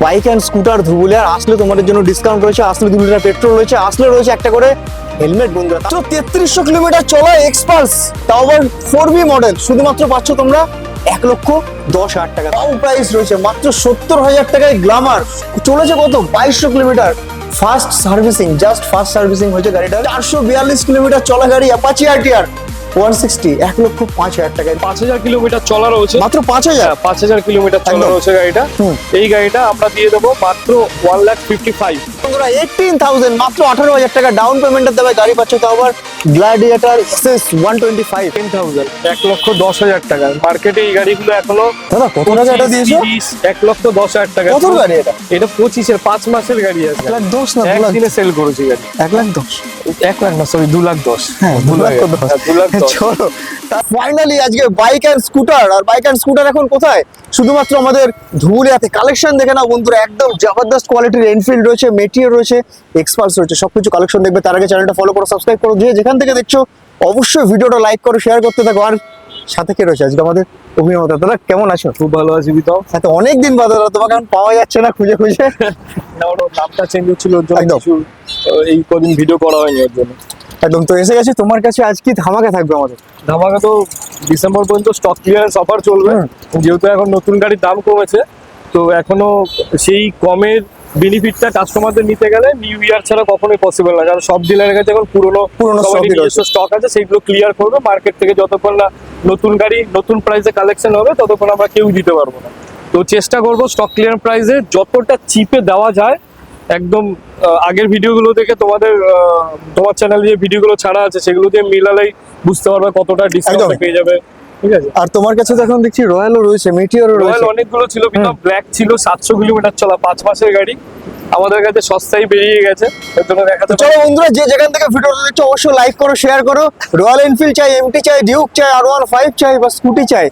Bike and scooter ধুবুলিয়ার আসলে তোমাদের জন্য ডিসকাউন্ট রয়েছে, আসলে দু লিটার পেট্রোল রয়েছে, আসলে রয়েছে একটা করে হেলমেট বন্ধুরা। মাত্র তেত্রিশশো কিলোমিটার চলা এক্সপালস তাও আবার ফোর বি মডেল শুধুমাত্র পাচ্ছ তোমরা এক লক্ষ দশ হাজার টাকা। তাও প্রাইস রয়েছে মাত্র সত্তর হাজার টাকায় গ্লামার চলেছে কত? বাইশশো kilometre first servicing just first servicing হয়েছে গাড়িটা চারশো বিয়াল্লিশ কিলোমিটার চলা গাড়ি Apache R TR one sixty এক লক্ষ পাঁচ হাজার টাকা পাঁচ হাজার কিলোমিটার চলা রয়েছে। মাত্র পাঁচ হাজার? হ্যাঁ, পাঁচ হাজার কিলোমিটার চলা রয়েছে গাড়িটা। এই গাড়িটা আমরা দিয়ে দেবো মাত্র ওয়ান লাখ ফিফটি ফাইভ বন্ধুরা এইটিন থাউজেন্ড মাত্র আঠারো হাজার টাকা ডাউন পেমেন্টের দেবে গাড়ি পাচ্ছ তো আবার Gladiator Access one twenty five ten thousand এক লক্ষ দশ হাজার টাকা। মার্কেটে এই গাড়িগুলো এখনও দাদা কত টাকা এটা দিয়েছ? এক লক্ষ দশ হাজার টাকা। কত গাড়ি এটা? এটা পঁচিশের পাঁচ মাসের গাড়ি আছে। এক লাখ দশ না একদিনে সেল করেছি গাড়ি। এক লাখ দশ? এক লাখ না সরি দু লাখ দশ। হ্যাঁ দু লাখ দশ। দু লাখ চলো ফাইনালি আজকে বাইক অ্যান্ড স্কুটার আর বাইক অ্যান্ড স্কুটার এখন কোথায়? শুধুমাত্র আমাদের ধুবুলিয়াতে কালেকশন দেখে না বন্ধুরা একদম জবরদস্ত কোয়ালিটির এনফিল্ড রয়েছে মেটিয়ার রয়েছে এক্সপালস রয়েছে সবকিছু কালেকশন দেখবে। তার আগে চ্যানেলটা ফলো করো সাবস্ক্রাইব করো যে যেখান থেকে দেখছ অবশ্যই ভিডিওটা লাইক করো শেয়ার করতে থাকো। আর সাথে কে রয়েছে? আজকে আমাদের অভিনেতা। দাদা কেমন আছো? খুব ভালো আছি বিতাও হ্যাঁ তো অনেক দিন বাদে দাদা তোমাকে এখন পাওয়া যাচ্ছে না খুঁজে খুঁজে। নামটা চেঞ্জ হচ্ছিল ওর জন্য। এই কদিন ভিডিও করা হয়নি ওর জন্য। একদম তো এসে গেছে তোমার কাছে আজ কি ধামাকা থাকবে আমাদের? ধামাকা তো ডিসেম্বর পর্যন্ত স্টক ক্লিয়ারেন্স অফার চলবে। যেহেতু এখন নতুন গাড়ির দাম কমেছে তো এখনও সেই কমের বেনিফিটটা কাস্টমারদের নিতে গেলে নিউ ইয়ার ছাড়া কখনোই পসিবল না। কারণ সব ডিলারের কাছে এখন পুরনো পুরনো স্টক আছে সেইগুলো ক্লিয়ার করবে। মার্কেট থেকে যতক্ষণ না নতুন গাড়ি নতুন প্রাইসে কালেকশন হবে ততক্ষণ আমরা কেউ দিতে পারব না। তো চেষ্টা করব স্টক ক্লিয়ার প্রাইসে যতটা চিপে দেওয়া যায় একদম আগের ভিডিওগুলো দেখে তোমাদের তোমার চ্যানেলে যে ভিডিওগুলো ছাড়া আছে সেগুলো দিয়ে মিলালেই বুঝতে পারবে কতটা ডিসকাউন্ট পেয়ে যাবে। ঠিক আছে। আর তোমার কাছে এখন দেখছি রয়্যালও রয়েছে রয়্যাল রয়েছে। অনেকগুলো ছিল কিন্তু ব্ল্যাক ছিল সাতশো কিলোমিটার চলা পাঁচ মাসের গাড়ি। আমাদের কাছে সস্তায় বেরিয়ে গেছে এর জন্য দেখাতে চলো বন্ধুরা যে যেখান থেকে ভিডিওটা দেখছ অবশ্যই লাইক করো শেয়ার করো। রয়্যাল এনফিল্ড চাই এমটি চাই ডিউক চাই আর ওয়ান ফাইভ চাই বা স্কুটি চাই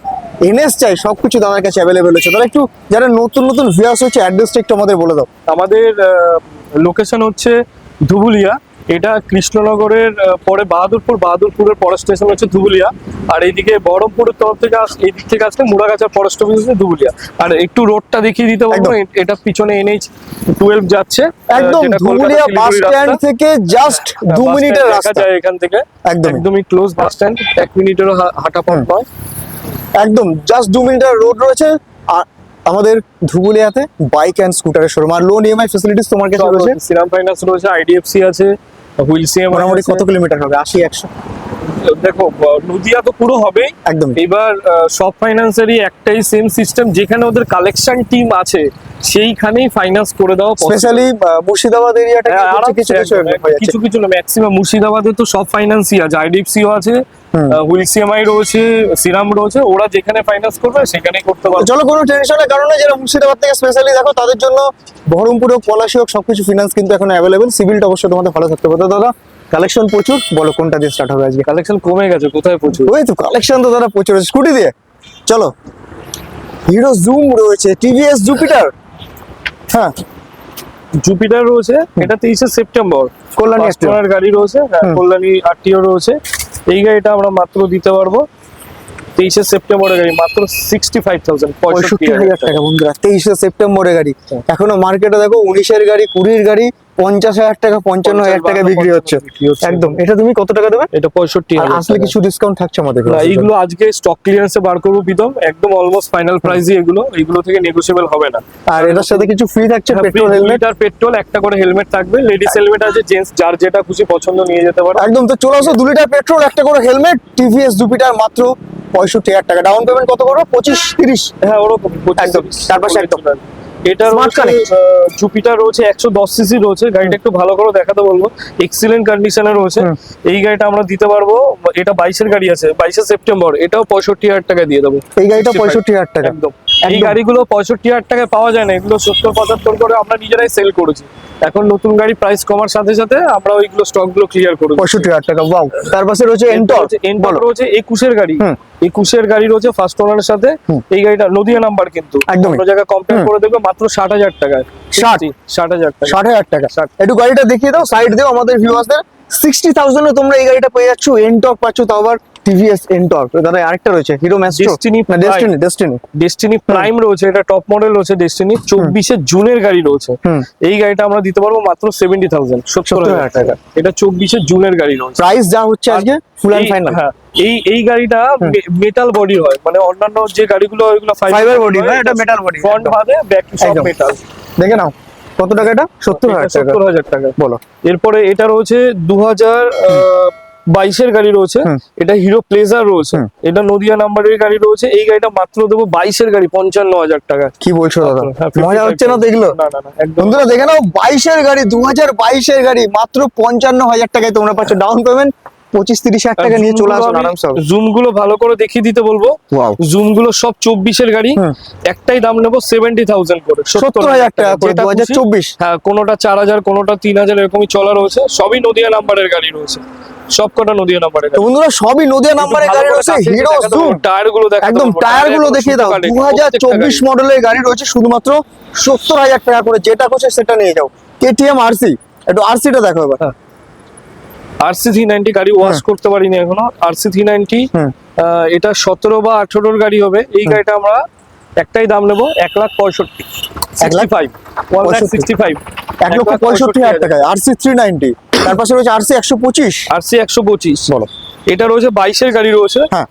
এনএস চাই সবকিছু দাদার কাছে অ্যাভেলেবেল আছে তাহলে একটু যারা নতুন নতুন ভিউয়ার্স হচ্ছে অ্যাড্রেসটা একটু আমাদের বলে দাও। আমাদের লোকেশন হচ্ছে ধুবুলিয়া এটা কৃষ্ণনগরের পরে বাহাদুরপুর বাহাদুরপুরের পরের স্টেশন হচ্ছে ধুবুলিয়া। আর এইদিকে বহরমপুরের তরফ থেকে আস এই দিক থেকে আসলে মুড়াগাছার ফরেস্ট অফিস হচ্ছে ধুবুলিয়া। আর একটু রোডটা দেখিয়ে দিতে পারব একদম। এটা পিছনে এনএইচ টুয়েলভ যাচ্ছে। একদম ধুবুলিয়া বাস স্ট্যান্ড থেকে জাস্ট হ্যাঁ, দু মিনিটের রাস্তা। যায় এখান থেকে। একদমই। একদমই ক্লোজ বাস স্ট্যান্ড এক মিনিটেরও হাঁটা পথ নয়। একদম জাস্ট দু মিনিটের রোড রয়েছে। আর আমাদের ধুবুলিয়াতে বাইক অ্যান্ড স্কুটারের শোরুম আর লোন ইএমআই ফেসিলিটিস তোমার কাছে রয়েছে? শ্রীরাম ফাইন্যান্স রয়েছে আইডিএফসি আছে হুইল সিএম মোটামুটি কত কিলোমিটার হবে? আশি একশো। দেখো নদিয়া তো পুরো হবেই। একদম এবার সব ফাইন্যান্সেরই একটাই সেম সিস্টেম যেখানে ওদের কালেকশন টিম আছে সেইখানেই ফাইন্যান্স করে দেওয়া স্পেশালি মুর্শিদাবাদ এরিয়াটা হ্যাঁ, কিছু কিছু কিছু কিছু না ম্যাক্সিমাম মুর্শিদাবাদে তো সব ফাইন্যান্সই আছে আইডিএফসিও আছে হুম। হুইল সিএমআই রয়েছে সিরাম রয়েছে ওরা যেখানে ফাইন্যান্স করবে সেখানেই করতে পারবে। চলো কোনো টেনশনের কারণে যারা মুর্শিদাবাদ থেকে স্পেশালি দেখো তাদের জন্য বহরমপুর হোক পলাশি হোক সবকিছু ফিনান্স কিন্তু এখন অ্যাভেলেবেল সিভিলটা অবশ্যই তোমাদের ভালো থাকতে হবে। দাদা কালেকশন প্রচুর। বলো কোনটা দিয়ে স্টার্ট হবে আজকে? কালেকশন কমে গেছে কোথায় প্রচুর? ওই তো কালেকশন তো দাদা প্রচুর স্কুটি দিয়ে। চলো। হিরো জুম রয়েছে টিভিএস জুপিটার হ্যাঁ। জুপিটার রয়েছে এটা তেইশে সেপ্টেম্বর কল্যাণী গাড়ি রয়েছে হ্যাঁ। কল্যাণী আরটিও রয়েছে। এই গাড়িটা আমরা মাত্র দিতে পারব তেইশে সেপ্টেম্বরের গাড়ি মাত্র সিক্সটি ফাইভ থাউজেন্ড পঁয়ষট্টি হাজার টাকা। বন্ধুরা তেইশে সেপ্টেম্বরের গাড়ি। এখনও মার্কেটে দেখো উনিশের গাড়ি কুড়ির গাড়ি পঞ্চাশ হাজার টাকা পঞ্চান্ন হাজার টাকা বিক্রি হচ্ছে। একদম। এটা তুমি কত টাকা দেবে? এটা পঁয়ষট্টি আসলে কিছু ডিসকাউন্ট থাকছে আমাদের এইগুলো আজকে স্টক ক্লিয়ারেন্সে বার করব প্রীতম। একদম অলমোস্ট ফাইনাল প্রাইসই এগুলো। এইগুলো থেকে নেগোসিয়েবল হবে না। আর এটার সাথে কিছু ফ্রি থাকছে? পেট্রোল হেলমেট আর পেট্রোল একটা করে হেলমেট থাকবে। লেডিস হেলমেট আছে জেন্টস যার যেটা খুশি পছন্দ নিয়ে যেতে পারে। একদম তো চলে আসো দু লিটার পেট্রোল একটা করে হেলমেট টিভিএস জুপিটার মাত্র পঁয়ষট্টি হাজার টাকা। ডাউন পেমেন্ট কত করো? পঁচিশ তিরিশ। হ্যাঁ ওরকম একদম, তার পাশে একদম। এটা Smart connect। জুপিটার রয়েছে একশো দশ সিসি রয়েছে। গাড়িটা একটু ভালো করে দেখাতে বলব। এক্সিলেন্ট কন্ডিশনে রয়েছে। এই গাড়িটা আমরা দিতে পারব এটা বাইশের গাড়ি আছে বাইশে সেপ্টেম্বর এটাও পঁয়ষট্টি হাজার টাকা দিয়ে দেবো। এই গাড়িটা পঁয়ষট্টি হাজার টাকা। একদম। এই। গাড়িগুলো পঁয়ষট্টি হাজার টাকায় পাওয়া যায় না এগুলো সত্তর পঁচাত্তর করে আমরা নিজেরাই সেল করেছি। এখন নতুন গাড়ি প্রাইস কমার সাথে সাথে আমরা ওইগুলো স্টকগুলো ক্লিয়ার করে দিচ্ছি। পঁয়ষট্টি হাজার টাকা ওয়াও তার পাশে রয়েছে এন্টর বলো। রয়েছে একুশের গাড়ি। একুশের গাড়ি রয়েছে ফার্স্ট ওনারের সাথে। এই গাড়িটা নদিয়া নাম্বার কিন্তু। অন্য জায়গায় কম্পেয়ার করে দেখবে মাত্র ষাট হাজার টাকায়। 60? ষাট হাজার টাকা। ষাট হাজার টাকা। ষাট। একটু গাড়িটা দেখিয়ে দাও সাইড দিও আমাদের ভিউয়ার্সদের সিক্সটি থাউজেন্ডে তোমরা এই গাড়িটা পেয়ে যাচ্ছ এনটক পাচ্ছ তাও আবার টিভিএস এন্টর্ক দাদা আরেকটা রয়েছে হিরো ম্যাস্ট্রো না। ডেস্টিনি ডেস্টিনি ডেস্টিনি প্রাইম রয়েছে এটা টপ মডেল রয়েছে ডেস্টিনি চব্বিশে জুনের গাড়ি রয়েছে। এই গাড়িটা আমরা দিতে পারব মাত্র সেভেন্টি থাউজেন্ড সত্তর হাজার 70,000 টাকা। এটা চব্বিশে জুনের গাড়ি রয়েছে। প্রাইস যা হচ্ছে আজকে ফুল অ্যান্ড এই- ফাইনাল হ্যাঁ এই এই গাড়িটা মেটাল বডি হয়। মানে অন্যান্য যে গাড়িগুলো ওইগুলো Fiber বডি হয়, এটা metal body, ফ্রন্ট। বাদে ব্যাক সব মেটাল দেখে নাও কত টাকা এটা? সত্তর হাজার টাকা। সত্তর হাজার টাকা। বলো। এরপরে এটা রয়েছে দু হাজার বাইশের গাড়ি রয়েছে। এটা হিরো প্লেজার রয়েছে। এটা নদিয়া নাম্বারের গাড়ি রয়েছে। এই গাড়িটা মাত্র দেবো বাইশের গাড়ি পঞ্চান্ন হাজার টাকা। কি বলছো দাদা? হ্যাঁ, মজা হচ্ছে না দেখল? না না না বন্ধুরা দেখে নাও বাইশের গাড়ি দু হাজার বাইশের গাড়ি মাত্র পঞ্চান্ন হাজার টাকায় তোমরা পাচ্ছ ডাউন পেমেন্ট পঁচিশ তিরিশ হাজার টাকা নিয়ে চলে আসুন আরামসে জুমগুলো ভালো করে দেখিয়ে দিতে বলব। জুমগুলো সব চব্বিশের গাড়ি। একটাই দাম নেব সেভেন্টি থাউজেন্ড করে সত্তর হাজার টাকা করে দু হাজার চব্বিশ। হ্যাঁ কোনোটা চার হাজার কোনোটা তিন হাজার এরকমই চলা রয়েছে। সবই নদিয়া নাম্বারের গাড়ি রয়েছে। সব কটা নদিয়া নাম্বারের বন্ধুরা সবই নদিয়া গাড়ি রয়েছে। হিরো জুম টায়ারগুলো দেখা একদম টায়ারগুলো দেখিয়ে দাও। দু হাজার চব্বিশ মডেলের গাড়ি রয়েছে শুধুমাত্র সত্তর হাজার টাকা করে। যেটা করছে সেটা নিয়ে যাও। কেটিএম আরসি একটু আরসিটা দেখো এবার। আরসি থ্রি নাইনটি গাড়ি ওয়াশ হ্যাঁ। করতে পারিনি এখনও। আরসি থ্রি নাইনটি এটা সতেরো বা আঠেরোর গাড়ি হবে। এই গাড়িটা আমরা একটাই দাম নেব এক লাখ পঁয়ষট্টি। এক lakh five one lakh sixty five এক লক্ষ পঁয়ষট্টি হাজার টাকায়। আরসি থ্রি নাইনটি তার পাশে রয়েছে আরসি একশো পঁচিশ। আরসি একশো পঁচিশ। বলো। এটা রয়েছে বাইশের গাড়ি রয়েছে। হ্যাঁ।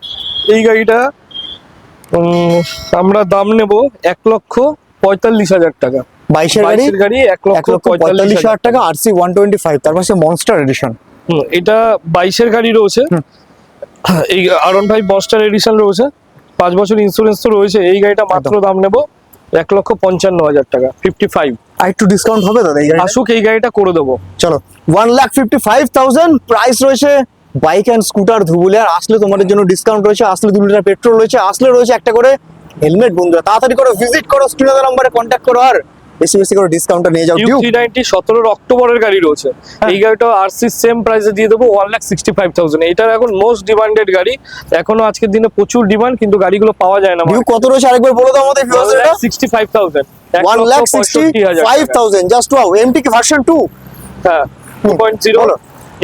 এই গাড়িটা আমরা দাম নেব এক লক্ষ পঁয়তাল্লিশ হাজার টাকা। বাইশের গাড়ি? গাড়ি এক লক্ষ পঁয়তাল্লিশ হাজার টাকা আরসি ওয়ান টোয়েন্টি ফাইভ তার পাশে মনস্টার এডিশন এটা বাইশের গাড়ি রয়েছে। এই আরন ভাই মনস্টার এডিশন রয়েছে। পাঁচ বছর ইন্স্যুরেন্স তো রয়েছে। এই গাড়িটা মাত্র দাম নেব এক লক্ষ পঞ্চান্ন হাজার টাকা ফিফটি ফাইভ আর একটু ডিসকাউন্ট হবে দাদা এই গাড়ি আসুক এই গাড়িটা করে দেবো। চলো one lakh fifty five thousand price রয়েছে বাইক অ্যান্ড স্কুটার ধুবুলে আর আসলে তোমাদের জন্য ডিসকাউন্ট রয়েছে আসলে দু লিটার পেট্রোল রয়েছে আসলে রয়েছে একটা করে হেলমেট বন্ধুরা। তাড়াতাড়ি করে ভিজিট করো স্ক্রিনের নাম্বারে কন্ট্যাক্ট করো আর বেশি বেশি করে ডিসকাউন্টটা নিয়ে যাও ডিউ থ্রি নাইনটি সতেরোর অক্টোবরের গাড়ি রয়েছে। এই গাড়িটা আরসি সেম প্রাইসে দিয়ে দেবো one lakh sixty five thousand এটার এখন মোস্ট ডিমান্ডেড গাড়ি। এখনও আজকের দিনে প্রচুর ডিমান্ড কিন্তু গাড়িগুলো পাওয়া যায় না ডিউ কত রয়েছে? আরেকবার বলে দাও আমাদের ভিউয়ার্স এটা sixty five thousand one lakh sixty five thousand just wow MT কি ভার্সন 2 হ্যাঁ টু পয়েন্ট জিরো বলো।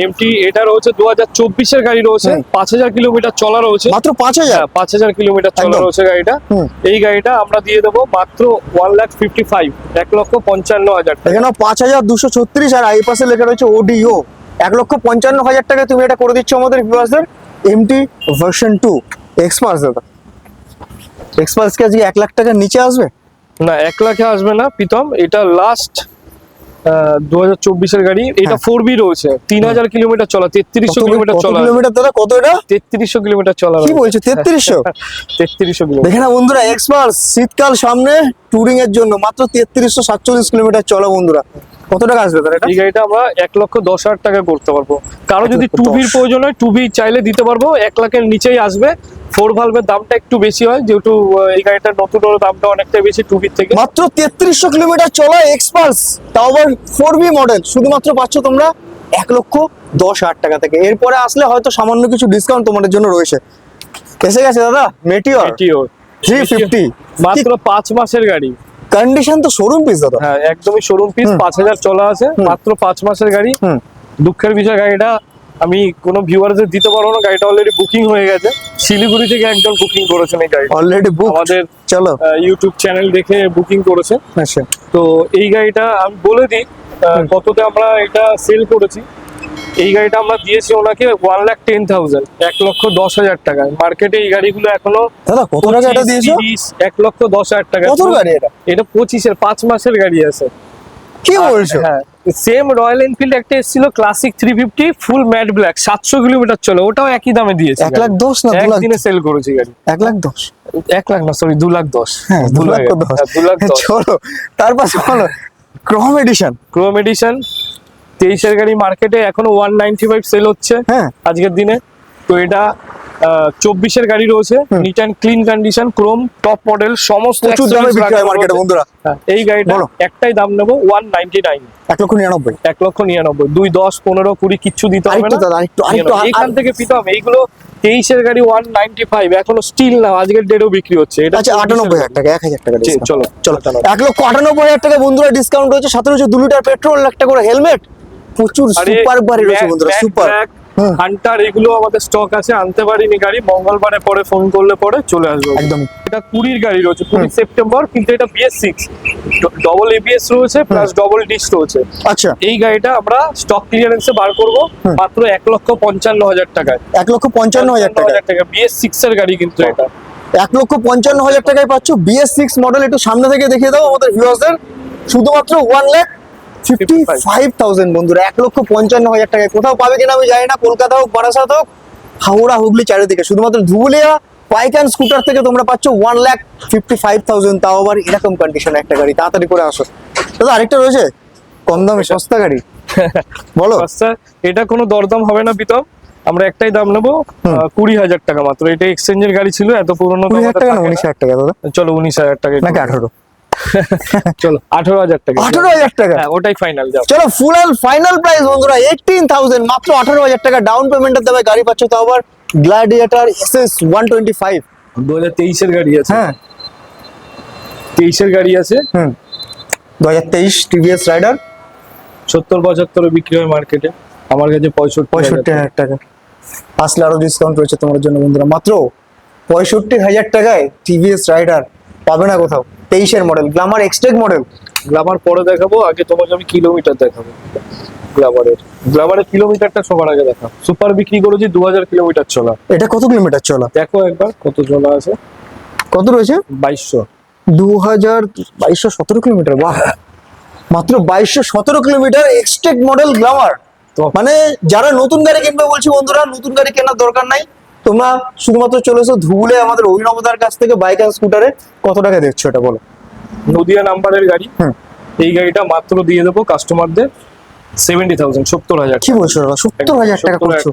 এমটি এটা রয়েছে দু হাজার চব্বিশের গাড়ি রয়েছে। পাঁচ হাজার কিলোমিটার চলা রয়েছে। মাত্র পাঁচ হাজার? হ্যাঁ পাঁচ হাজার কিলোমিটার চলা রয়েছে গাড়িটা। এই গাড়িটা আমরা দিয়ে দেবো মাত্র ওয়ান লাখ ফিফটি ফাইভ এক লক্ষ পঞ্চান্ন হাজার টাকা। এখানে পাঁচ হাজার দুশো ছত্রিশ আর এই পাশে লেখা রয়েছে ওডিও এক লক্ষ পঞ্চান্ন হাজার টাকায় তুমি এটা করে দিচ্ছ আমাদের ভিউয়ার্সদের এমটি ভার্সন টু এক্সপার্স দাদা। এক্সপার্স কি আজকে এক লাখ টাকার নিচে আসবে? না এক লাখে আসবে না প্রীতম। এটা লাস্ট দু হাজার চব্বিশের গাড়ি। এটা হ্যাঁ। ফোর বি রয়েছে। তিন হাজার কিলোমিটার চলা তেত্রিশশো কিলোমিটার চলা। কিলোমিটার দাদা? কত এটা? তেত্রিশশো কিলোমিটার চলা কি বলছো? তেত্রিশশো? তেত্রিশশো কিলোমিটার। দেখে না বন্ধুরা এক্সপার্স শীতকাল সামনে টুরিং এর জন্য। মাত্র তেত্রিশশো সাতচল্লিশ কিলোমিটার চলা বন্ধুরা। কত টাকা আসবে এটা? এই গাড়িটা আমরা এক লক্ষ দশ হাজার টাকা করতে পারব। কারও যদি টু। ভির প্রয়োজন হয় টু ভি চাইলে দিতে পারব। এক লাখের নিচেই আসবে। ফোর ভালভের দামটা একটু বেশি হয় যেহেতু এই গাড়িটার নতুন দামটা অনেকটা বেশি টু ভির থেকে। মাত্র তেত্রিশশো কিলোমিটার চলা এক্সপার্স তাও আবার ফোর বি মডেল শুধুমাত্র পাচ্ছ তোমরা এক লক্ষ দশ হাজার টাকা থেকে। এরপরে আসলে হয়তো সামান্য কিছু ডিসকাউন্ট তোমাদের জন্য রয়েছে। এসে গেছে দাদা? Meteor Meteor। থ্রি ফিফটি মাত্র পাঁচ মাসের গাড়ি। কন্ডিশন তো শোরুম পিস দাদা। হ্যাঁ একদমই শোরুম পিস। পাঁচ হাজার চলা আছে মাত্র পাঁচ মাসের গাড়ি। দুঃখের বিষয় গাড়িটা আমি কোনো ভিউয়ারদের দিতে পারব না গাড়িটা অলরেডি বুকিং হয়ে গেছে। শিলিগুড়ি থেকে একজন বুকিং করেছেন এই গাড়ি অলরেডি বুক আমাদের চলো। ইউটিউব চ্যানেল দেখে বুকিং করেছে। আচ্ছা। তো এই গাড়িটা আমি বলে দিই কততে আমরা এটা সেল করেছি। এই গাড়িটা আমরা দিয়েছি ওনাকে ওয়ান লাখ টেন থাউজেন্ড এক লক্ষ দশ হাজার টাকায় মার্কেটে এই গাড়িগুলো এখনও দাদা কত টাকা এটা 25, দিয়েছ? এক লক্ষ দশ হাজার টাকা। কত গাড়ি এটা? এটা পঁচিশের পাঁচ মাসের গাড়ি আছে। কি বলছো? হ্যাঁ সেম রয়্যাল এনফিল্ড একটা এসেছিল classic three fifty full matte black সাতশো কিলোমিটার চলে ওটাও একই দামে দিয়েছে এক লাখ দশ না একদিনে সেল করেছি গাড়ি। এক লাখ দশ? এক লাখ না সরি দু লাখ দশ। হ্যাঁ দু লাখ দশ। হ্যাঁ, দু লাখ দশ। চলো তার পাশে বলো ক্রম এডিশন ক্রোম এডিশন তেইশের গাড়ি মার্কেটে এখনও ওয়ান নাইনটি ফাইভ সেল হচ্ছে হ্যাঁ। আজকের দিনে। তো এটা চব্বিশের গাড়ি রয়েছে। Neat and clean condition chrome top model সমস্ত প্রচুর দামে বিক্রি হয় মার্কেটে বন্ধুরা। এই গাড়িটা একটাই দাম নেব ওয়ান নাইনটি নাইন এক লক্ষ নিরানব্বই। এক লক্ষ নিরানব্বই। দুই দশ পনেরো কুড়ি কিচ্ছু দিতে হবে না। এখান থেকে পিতাম এইগুলো তেইশের গাড়ি ওয়ান নাইনটি ফাইভ এখনও স্টিল না আজকের ডেটেও বিক্রি হচ্ছে। এটা হচ্ছে আটানব্বই হাজার টাকা এক হাজার টাকা চলো চলো চলো এক লক্ষ আটানব্বই হাজার টাকা বন্ধুরা ডিসকাউন্ট রয়েছে। সাথে রয়েছে দু লিটার পেট্রোল একটা করে হেলমেট প্রচুর সুপার বাড়ি রয়েছে বন্ধুরা সুপার হান্টার এগুলো আমাদের স্টক আছে আনতে পারিনি গাড়ি মঙ্গলবারে পরে ফোন করলে পরে চলে আসবে। একদম। এটা কুড়ির গাড়ি রয়েছে কুড়ি সেপ্টেম্বর কিন্তু এটা বিএস সিক্স ডবল এবিএস রয়েছে প্লাস ডবল ডিস রয়েছে। আচ্ছা। এই গাড়িটা আমরা স্টক ক্লিয়ারেন্সে বার করব মাত্র এক লক্ষ পঞ্চান্ন হাজার টাকায়। এক লক্ষ পঞ্চান্ন হাজার টাকা টাকা বিএস সিক্স এর গাড়ি কিন্তু এটা। এক লক্ষ পঞ্চান্ন হাজার টাকায় পাচ্ছ বিএস সিক্স মডেল একটু সামনে থেকে দেখিয়ে দাও আমাদের ভিউয়ার্সদের শুধুমাত্র one lakh fifty five thousand বন্ধুরা এক লক্ষ পঞ্চান্ন হাজার টাকায়। কোথাও পাবে কিনা আমি জানি না কলকাতা হোক বারাসাত হোক হাওড়া হুগলি চারিদিকে। শুধুমাত্র ধুবুলিয়া বাইক অ্যান্ড স্কুটার থেকে তোমরা পাচ্ছ one lakh fifty five thousand তাও আবার এরকম কন্ডিশনে একটা গাড়ি তাড়াতাড়ি করে আসো। দাদা আরেকটা রয়েছে? কম দামে সস্তা গাড়ি। বলো। এটা কোনো দরদাম হবে না বিতম আমরা একটাই দাম নেব কুড়ি হাজার টাকা মাত্র। এটা এক্সচেঞ্জের গাড়ি ছিল এত পুরোনো টাকা উনিশ হাজার টাকা দাদা? চলো উনিশ হাজার টাকা নাকি আঠারো? চলো আঠারো হাজার টাকা। আঠারো হাজার টাকা? হ্যাঁ ওটাই ফাইনাল যাও। চলো ফুল অ্যান্ড ফাইনাল প্রাইস বন্ধুরা এইটিন থাউজেন্ড মাত্র আঠারো হাজার টাকা। ডাউন পেমেন্টের দেবে গাড়ি পাচ্ছ তাও আবার Gladiator SS one twenty five দু হাজার তেইশের গাড়ি আছে। হ্যাঁ। তেইশের গাড়ি আছে। হুম। দু হাজার তেইশ টিভিএস রাইডার সত্তর পঁচাত্তরে বিক্রি হয় মার্কেটে আমার কাছে পঁয়ষট্টি পঁয়ষট্টি হাজার টাকা। আসলে আরও ডিসকাউন্ট রয়েছে তোমার জন্য বন্ধুরা। মাত্র পঁয়ষট্টি হাজার টাকায় টিভিএস রাইডার পাবে না কোথাও। তেইশের model Glamour Xtec model Glamour পরে দেখাবো আগে তোমাকে আমি কিলোমিটার দেখাবো গ্লামারের গ্লামারের কিলোমিটারটা সবার আগে দেখা সুপার বিক্রি করেছি দু হাজার কিলোমিটার চলা। এটা কত কিলোমিটার চলা? দেখো একবার কত চলা আছে। কত রয়েছে? বাইশশো। দু হাজার বাইশশো সতেরো কিলোমিটার বাহ! মাত্র বাইশশো সতেরো কিলোমিটার এক্সটেক মডেল গ্লামার মানে যারা নতুন গাড়ি কিনবে বলছি বন্ধুরা নতুন গাড়ি কেনার দরকার নাই। তোমরা শুধুমাত্র চলে এসো ধুবুলে আমাদের অভিনবদার কাছ থেকে বাইক আর স্কুটারে কত টাকা দিচ্ছ এটা বলো? নদিয়া নাম্বারের গাড়ি। এই গাড়িটা মাত্র দিয়ে দেবো কাস্টমারদের সেভেন্টি থাউজেন্ড সত্তর হাজার কি বলছো সত্তর হাজার টাকা করছ?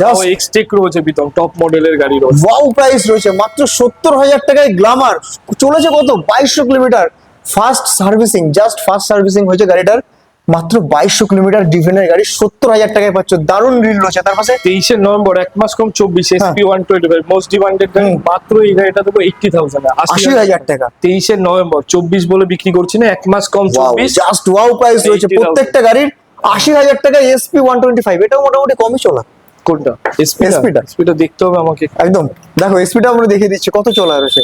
জাস্ট এক্সটেক রয়েছে বিতম টপ মডেলের গাড়ি রয়েছে। ওয়াও প্রাইস রয়েছে। মাত্র সত্তর হাজার টাকায় গ্লামার চলেছে কত? বাইশশো kilometre. First servicing just first servicing হয়েছে গাড়িটার। মাত্র বাইশশো কিলোমিটার ডিভেনের গাড়ি সত্তর হাজার টাকায় পাচ্ছ। দারুণ রিল রয়েছে। তার পাশে তেইশে নভেম্বর এক মাস কম চব্বিশ SP one twenty five most demanded গাড়ি মাত্র এই গাড়িটা দেবো এইটটি থাউজেন্ড আশি হাজার টাকা। তেইশে নভেম্বর চব্বিশ বলে বিক্রি করছি না এক মাস কম চব্বিশ জাস্ট ওয়াও প্রাইস রয়েছে। প্রত্যেকটা গাড়ির আশি হাজার টাকা এসপি ওয়ান টোয়েন্টি ফাইভ এটাও মোটামুটি কমই চলা। কোনটা? এসপি SP টা? এসপিটা দেখতে হবে আমাকে। একদম। দেখো এসপিটা আমরা দেখিয়ে দিচ্ছি। কত চলা রয়েছে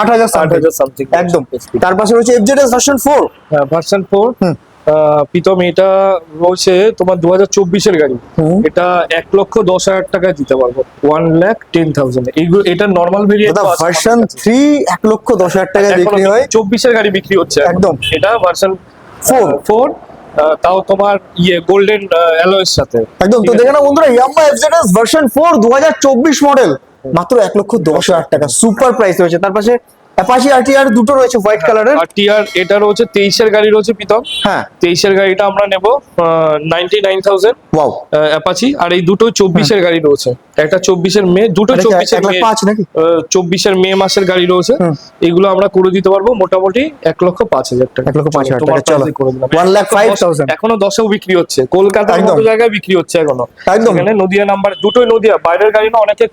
আট হাজার আট হাজার সামথিং একদম। তার পাশে রয়েছে এফজেডএস ভার্সন ফোর হ্যাঁ ভার্সন ফোর প্রীতম এটা রয়েছে তোমার দু হাজার চব্বিশের গাড়ি। এটা এক লক্ষ দশ হাজার টাকায় দিতে পারব। ওয়ান লাখ টেন থাউজেন্ড এইগুলো এটা নর্মাল ভেরিয়েন্ট ভার্সন থ্রি এক লক্ষ দশ হাজার টাকায় বিক্রি হয়। চব্বিশের গাড়ি বিক্রি হচ্ছে একদম। এটা ভার্সন Four। ফোর তাও তোমার ইয়ে গোল্ডেন অ্যালয়ের সাথে। একদম। তো দেখে না বন্ধুরা ইয়াম্মা এফজেডএস ভার্সন ফোর দু হাজার চব্বিশ মডেল মাত্র এক লক্ষ দশ হাজার টাকা। সুপার প্রাইস রয়েছে। তার পাশে অ্যাপাচি আরটিআর দুটো রয়েছে হোয়াইট কালারের আর টিআর এটা রয়েছে তেইশের গাড়ি রয়েছে প্রীতম। হ্যাঁ। তেইশের গাড়িটা আমরা নেব ninety nine thousand wow Apache আর এই দুটো চব্বিশের গাড়ি রয়েছে। একটা চব্বিশের মে দুটো এটা কি চব্বিশের এক লাখ মে। পাঁচ নাকি? চব্বিশের মে মাসের গাড়ি রয়েছে। এগুলো আমরা করে দিতে পারব মোটামুটি এক লক্ষ পাঁচ হাজার টাকা। এক লক্ষ পাঁচ হাজার তোমার টাকা, চলো। price এ করে দিলাম। One lakh five দশ- thousand। এখনও দশেও বিক্রি হচ্ছে। কলকাতার মতো জায়গায় বিক্রি হচ্ছে এখনও। একদম। এখানে নদিয়া নাম্বার দুটোই নদিয়া। বাইরের গাড়ি না অনেকে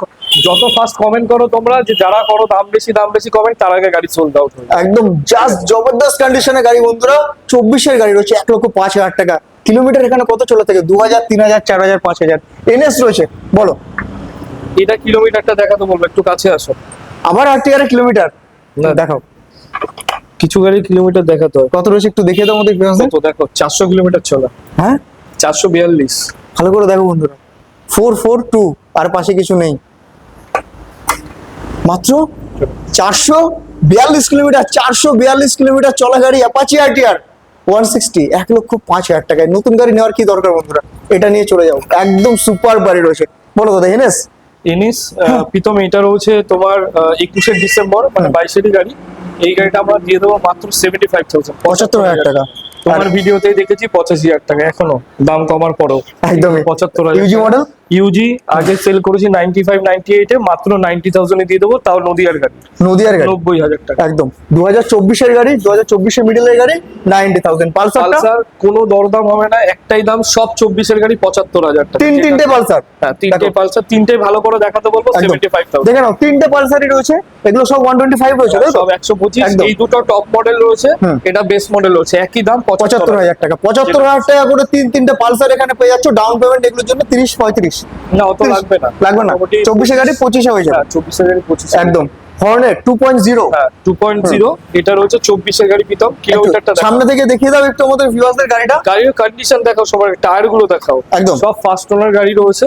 যত ফার্স্ট কমেন্ট করো তোমরা যে যারা করো দাম বেশি দাম বেশি কমেন্ট তার আগে গাড়ি সোল্ড আউট একদম জাস্ট জবরদস্ত কন্ডিশনে গাড়ি বন্ধুরা চব্বিশের গাড়ি রয়েছে এক লক্ষ পাঁচ হাজার টাকা। কিলোমিটার এখানে কত চলে থাকে? দু হাজার তিন হাজার চার হাজার পাঁচ হাজার। এনএস রয়েছে। বলো। এটা কিলোমিটারটা দেখাতে বলব একটু কাছে আসো। আবার আরটিআর কিলোমিটার? না। দেখাও। কিছু গাড়ি কিলোমিটার দেখাতে হয়। কত রয়েছে একটু দেখিয়ে দাও আমাদের। তো দেখো চারশো কিলোমিটার চলা। হ্যাঁ? চারশো বিয়াল্লিশ। ভালো করে দেখো বন্ধুরা। ফোর ফোর টু আর পাশে কিছু নেই। মাত্র চারশো বিয়াল্লিশ কিলোমিটার চারশো বিয়াল্লিশ কিলোমিটার চলা গাড়ি অ্যাপাচি আরটিআর ওয়ান সিক্সটি এক লক্ষ পাঁচ হাজার টাকায়। নতুন গাড়ি নেওয়ার কি দরকার বন্ধুরা? এটা নিয়ে চলে যাও একদম সুপার বাড়ি রয়েছে। বলো দাদা এনএস ইনিস প্রীতম এটা রয়েছে তোমার একুশে ডিসেম্বর মানে বাইশেরই গাড়ি। এই গাড়িটা আমরা দিয়ে দেবো মাত্র সেভেন্টি ফাইভ থাউজেন্ড পঁচাত্তর হাজার টাকা। তোমার ভিডিওতেই দেখেছি পঁচাশি হাজার টাকা এখনও। দাম কমার পরেও। একদমই। পঁচাত্তর ইউজি মডেল ইউজি আগে সেল করেছি নাইনটি ফাইভ নাইনটি এইটে মাত্র নাইনটি থাউজেন্ডে দিয়ে দেবো তাও নদিয়ার গাড়ি। নদিয়ার গাড়ি? নব্বই হাজার টাকা। একদম। দু হাজার চব্বিশের গাড়ি দু হাজার চব্বিশের মিডলের গাড়ি নাইনটি থাউজেন্ড পালসার পালসার কোনো দরদাম হবে না একটাই দাম সব চব্বিশের গাড়ি পঁচাত্তর হাজার টাকা। তিন তিনটে পালসার? হ্যাঁ তিনটে। পালসার তিনটে ভালো করে দেখাতে বলব। সেভেন্টি ফাইভ থাউজেন্ড দেখে নাও তিনটে পালসারই রয়েছে এগুলো সব ওয়ান টোয়েন্টি ফাইভ রয়েছে? সব একশো পঁচিশ। এই দুটো টপ মডেল রয়েছে এটা বেস্ট মডেল রয়েছে একই দাম পঁচাত্তর হাজার। টাকা পঁচাত্তর হাজার টাকা করে তিন তিনটে পালসার এখানে পেয়ে যাচ্ছ ডাউন পেমেন্ট এগুলোর জন্য তিরিশ পঁয়ত্রিশ। না অত লাগবে না। লাগবে না। চব্বিশে গাড়ি পঁচিশে হয়ে যাবে। হ্যাঁ চব্বিশের গাড়ি পঁচিশ একদম। হর্নেট টু পয়েন্ট জিরো হ্যাঁ টু পয়েন্ট জিরো এটা রয়েছে চব্বিশের গাড়ি পিতম কিলোমিটারটা সামনে থেকে দেখিয়ে দাও একটু আমাদের ভিউয়ার্সদের গাড়িটা। গাড়ির কন্ডিশন দেখাও সবার টায়ারগুলো দেখাও। একদম। সব ফার্স্ট ওনার গাড়ি রয়েছে।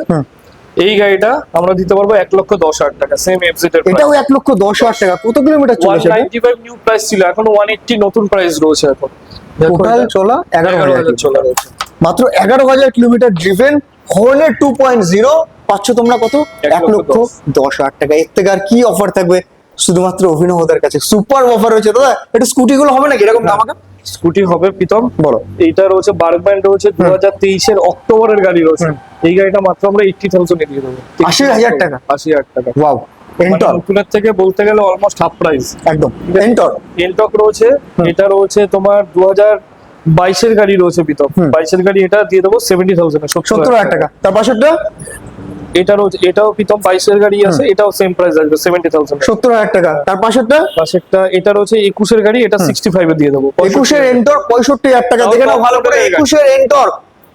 এই গাড়িটা আমরা দিতে পারব এক লক্ষ দশ হাজার টাকা সেম এফজেড এর এটাও এক লক্ষ দশ হাজার টাকা। কত কিলোমিটার ওয়ান চলেছে নাইনটি ফাইভ নিউ প্রাইস ছিল এখন ওয়ান এইটটি নতুন প্রাইস রয়েছে এখন। টোটাল চলা এগারো হাজার চলে রয়েছে। মাত্র এগারো হাজার kilometre driven Hornet two point zero পাচ্ছ তোমরা কত? এক লক্ষ দশ। হাজার টাকা। এর থেকে আর কি অফার থাকবে? শুধুমাত্র অভিনবদের কাছে। সুপার অফার রয়েছে দাদা। একটু স্কুটি গুলো হবে নাকি? এরকম আমাকে স্কুটি হবে প্রীতম। বলো। এইটা রয়েছে বার্গম্যান রয়েছে দু হাজার তেইশের অক্টোবরের গাড়ি রয়েছে। এই গাড়িটা মাত্র আমরা এইটটি থাউজেন্ড দিয়ে দেবো। 80,000 টাকা? আশি হাজার টাকা। ওয়াও এন্টর নতুনের থেকে বলতে গেলে অলমোস্ট হাফ প্রাইস একদম। এন্টর এনটক রয়েছে। এটা রয়েছে তোমার দু হাজার বাইশের গাড়ি রয়েছে পিতম বাইশের গাড়ি এটা দিয়ে দেবো সেভেন্টি থাউজেন্ড সত্তর হাজার টাকা। তার পাশেরটা? এটা রয়েছে এটাও প্রীতম বাইশের গাড়ি আছে এটাও সেম প্রাইস আসবে সেভেন্টি থাউজেন্ড সত্তর হাজার টাকা। তার পাশেরটা? পাশেরটা এটা রয়েছে একুশের গাড়ি এটা সিক্সটি ফাইভে দিয়ে দেবো একুশের এন্টর পঁয়ষট্টি হাজার টাকা দেখে নাও ভালো করে করে একুশের এন্টর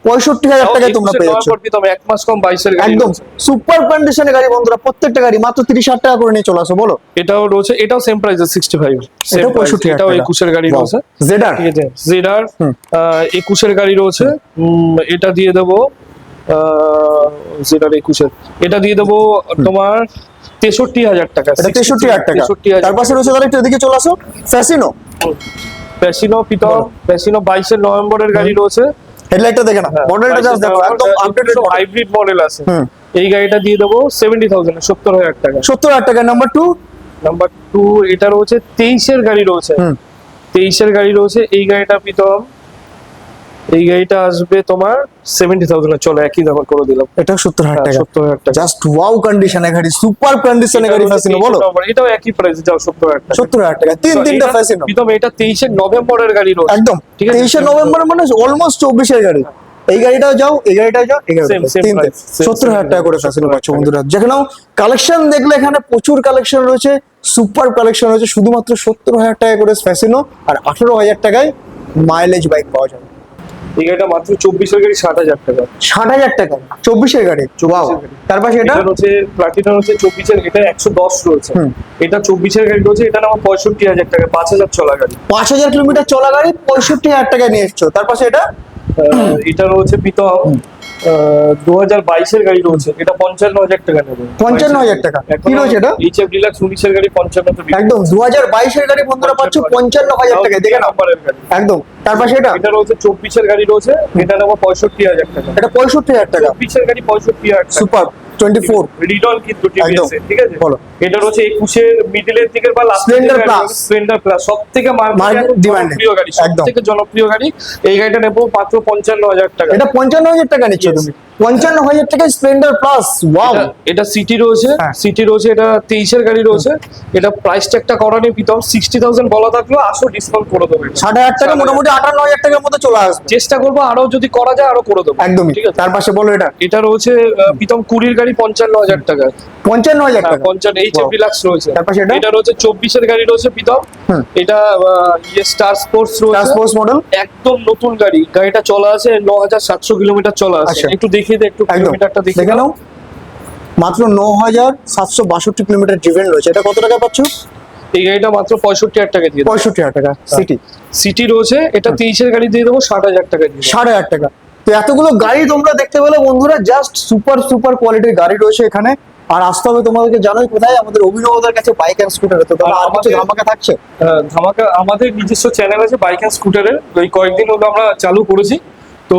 পঁয়ষট্টি হাজার টাকায় তোমরা পেয়ে যাচ্ছ। এক মাস কম বাইশের একদম। সুপার কন্ডিশনে গাড়ি বন্ধুরা প্রত্যেকটা গাড়ি মাত্র তিরিশ হাজার টাকা করে নিয়ে চলে আসো বলো। এটাও রয়েছে এটাও সেম প্রাইস সিক্সটি ফাইভ এটাও পঁয়ষট্টি এটাও একুশের গাড়ি রয়েছে। জেডার ঠিক আছে জেডার একুশের গাড়ি রয়েছে। এটা দিয়ে দেবো জেডার একুশের। এটা দিয়ে দেবো তোমার তেষট্টি হাজার টাকা এটা তেষট্টি হাজার টাকা। তার পাশে রয়েছে তাহলে একটু এদিকে চলে আসো। ফ্যাসিনো প্যাসিনো পিতম প্যাসিনো বাইশের নভেম্বরের গাড়ি রয়েছে। হেডলাইটটা দেখে না মডেলটা জাস্ট দেখো একদম আপডেটেড হাইব্রিড মডেল আছে। এই গাড়িটা দিয়ে দেবো সেভেন্টি থাউজেন্ড সত্তর হাজার টাকা। সত্তর হাজার টাকা। নাম্বার টু নাম্বার টু এটা রয়েছে তেইশের গাড়ি রয়েছে। তেইশের গাড়ি রয়েছে। এই গাড়িটা প্রীতম এই গাড়িটা আসবে তোমার সেভেন্টি থাউজেন্ড চলো একই দামে করে দিলাম। এটা সত্তর হাজার টাকা। সত্তর হাজার টাকা। জাস্ট ওয়াও কন্ডিশনে গাড়ি সুপার কন্ডিশনে গাড়ি ফ্যাসিনো বলো? এটাও একই প্রাইস যাও সত্তর হাজার টাকা। সত্তর হাজার টাকা তিন তিনটা ফ্যাসিনো এটা তেইশের নভেম্বরের গাড়ি রয়েছে। একদম ঠিক আছে? তেইশে নভেম্বর মানে অলমোস্ট চব্বিশের গাড়ি। এই গাড়িটাও যাও এই গাড়িটাও যাও এই same, সত্তর হাজার টাকা করে ফ্যাসিনো পাচ্ছ বন্ধুরা। যেখানেও কালেকশন দেখলে এখানে প্রচুর কালেকশন রয়েছে সুপার কালেকশন রয়েছে শুধুমাত্র সত্তর হাজার টাকা করে ফ্যাসিনো আর আঠারো হাজার টাকায় মাইলেজ বাইক পাওয়া যাবে। এই গাড়িটা মাত্র চব্বিশের গাড়ি ষাট হাজার টাকা। ষাট হাজার টাকা। চব্বিশের গাড়ি? ওয়াও তার পাশে এটা? এটা রয়েছে প্লাটিনা রয়েছে চব্বিশের এটা একশো দশ রয়েছে। এটা চব্বিশের গাড়ি রয়েছে এটা আমার পঁয়ষট্টি হাজার টাকা পাঁচ হাজার চলা গাড়ি। পাঁচ হাজার কিলোমিটার চলা গাড়ি পঁয়ষট্টি হাজার টাকায় নিয়ে এসছো। তার পাশে এটা? এটা রয়েছে পিতম দু হাজার বাইশের গাড়ি রয়েছে এটা পঞ্চান্ন হাজার টাকা নেবে। 55,000 টাকা। কি রয়েছে এটা? এইচএফ ডিলাক্স উনিশের গাড়ি পঞ্চান্ন একদম দু হাজার বাইশের গাড়ি বন্ধুরা পাচ্ছ পঞ্চান্ন হাজার টাকায় দেখে নাম্বারের গাড়ি। একদম। তার পাশে এটা? এটা রয়েছে চব্বিশের গাড়ি রয়েছে এটা নেব পঁয়ষট্টি হাজার টাকা। এটা পঁয়ষট্টি হাজার টাকা। চব্বিশের গাড়ি পঁয়ষট্টি হাজার সুপার টোয়েন্টি ফোর রিডল কিন্তু ঠিক আছে? বলো। এটা রয়েছে একুশের মিডিলের দিকের বা স্প্লেন্ডার প্লাস সব থেকে। জনপ্রিয় গাড়ি সব। থেকে জনপ্রিয় গাড়ি। এই গাড়িটা নেব মাত্র পঞ্চান্ন হাজার টাকা। এটা পঞ্চান্ন হাজার টাকা নিচ্ছে. তুমি। পঞ্চান্ন হাজার টাকায় স্প্লেন্ডার প্লাস ওয়াও এটা- সিটি রয়েছে হ্যাঁ। সিটি রয়েছে এটা তেইশের গাড়ি রয়েছে। এটা প্রাইস ট্যাগটা করানি প্রীতম সিক্সটি থাউজেন্ড বলা থাকল আসো ডিসকাউন্ট করে দেবে। ষাট হাজার টাকা মোটামুটি আটান্ন হাজার টাকার মতো চলে আসবে। চেষ্টা করব আরও যদি করা যায় আরও করে দেবো। একদমই। ঠিক আছে? তার পাশে বলো এটা। এটা রয়েছে প্রীতম কুড়ির গাড়ি পঞ্চান্ন হাজার টাকা পঞ্চান্ন হাজার হ্যাঁ, টাকা। পঞ্চান্ন এইচ এফ. ডিলাক্স রয়েছে। তার পাশে এটা? রয়েছে চব্বিশের গাড়ি রয়েছে প্রীতম এটা ইয়ে স্টার স্পোর্টস রয়েছে। ট্রান্সপোর্ট মডেল একদম নতুন গাড়ি। গাড়িটা চলা আছে ন হাজার সাতশো কিলোমিটার চলা আছে। আচ্ছা। একটু দেখিয়ে দে একটু কিলোমিটারটা দেখে নাও। মাত্র ন হাজার সাতশো বাষট্টি কিলোমিটার ড্রিভেন রয়েছে। এটা কত টাকা পাচ্ছ? এই গাড়িটা মাত্র পঁয়ষট্টি হাজার টাকা দিয়ে পঁয়ষট্টি হাজার টাকা। সিটি সিটি রয়েছে। এটা তেইশের গাড়ি দিয়ে দেবো ষাট হাজার টাকা দিয়ে। ষাট হাজার টাকা। তো এতগুলো গাড়ি তোমরা দেখতে পেলে বন্ধুরা জাস্ট সুপার সুপার কোয়ালিটির গাড়ি রয়েছে এখানে। আর আসতে হবে তোমাদেরকে জানোই কোথায় আমাদের অভিনবদের কাছে বাইক অ্যান্ড স্কুটার তো আর কিছু ধামাকা থাকছে? ধামাকা আমাদের নিজস্ব চ্যানেল আছে বাইক অ্যান্ড স্কুটারের ওই কয়েকদিন হলো আমরা চালু করেছি। তো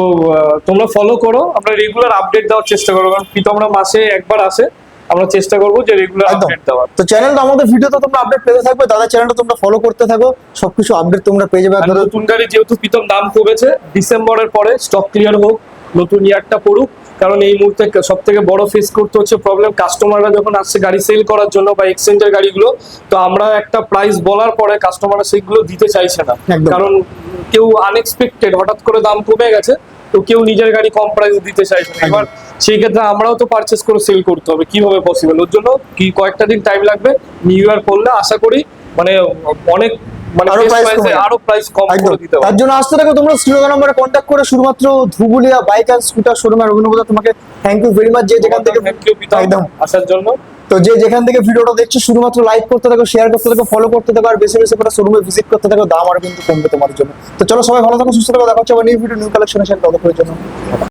তোমরা ফলো করো। আমরা রেগুলার আপডেট দেওয়ার চেষ্টা করব। কারণ প্রীতম আমরা মাসে একবার আসে। আমরা চেষ্টা করব যে রেগুলার। আপডেট দেওয়ার। তো চ্যানেলটা আমাদের ভিডিওতে তোমরা আপডেট পেতে থাকবে। দাদা চ্যানেলটা তোমরা ফলো করতে থাকো। সবকিছু আপডেট তোমরা পেয়ে যাবে। নতুন গাড়ি যেহেতু প্রীতম দাম কমেছে ডিসেম্বরের পরে স্টক ক্লিয়ার হোক নতুন ইয়ারটা পড়ুক কারণ এই মুহূর্তে সব থেকে বড় ফেস করতে হচ্ছে প্রবলেম কাস্টমাররা যখন আসছে গাড়ি সেল করার জন্য বা এক্সচেঞ্জের গাড়িগুলো তো আমরা একটা প্রাইস বলার পরে কাস্টমাররা সেগুলো দিতে চাইছে না। কারণ কেউ আনএক্সপেক্টেড হঠাৎ করে দাম কমে গেছে তো কেউ নিজের গাড়ি কম প্রাইস দিতে চাইছে না। এবার সেই ক্ষেত্রে আমরাও তো পারচেস করে সেল করতে হবে কীভাবে পসিবল ওর জন্য কি কয়েকটা দিন টাইম লাগবে নিউ ইয়ার করলে আশা করি মানে অনেক মানে আরও best price price এ কমে। আরও প্রাইস কম করে দিতে তার জন্য আসতে থাকো তোমরা স্ক্রিন নাম্বারে কন্ট্যাক্ট করে শুধুমাত্র ধুবুলিয়া বাইক স্কুটার তোমাকে থ্যাংক ইউ ভেরি মাচ যে যেখান থেকে থ্যাংক ইউ একদম। আসার জন্য। তো যে যেখান থেকে ভিডিওটা দেখছ শুধুমাত্র লাইক করতে থাকো শেয়ার করতে থাকো ফলো করতে থাকো আর বেশি বেশি করে শোরুমে ভিজিট করতে থাকো দাম আরও কিন্তু কমবে তোমার জন্য। তো চলো সবাই ভালো থাকো সুস্থ থাকো দেখা হচ্ছে আবার নিউ ভিডিও নিউ কালেকশনের সাথে ততক্ষণের জন্য।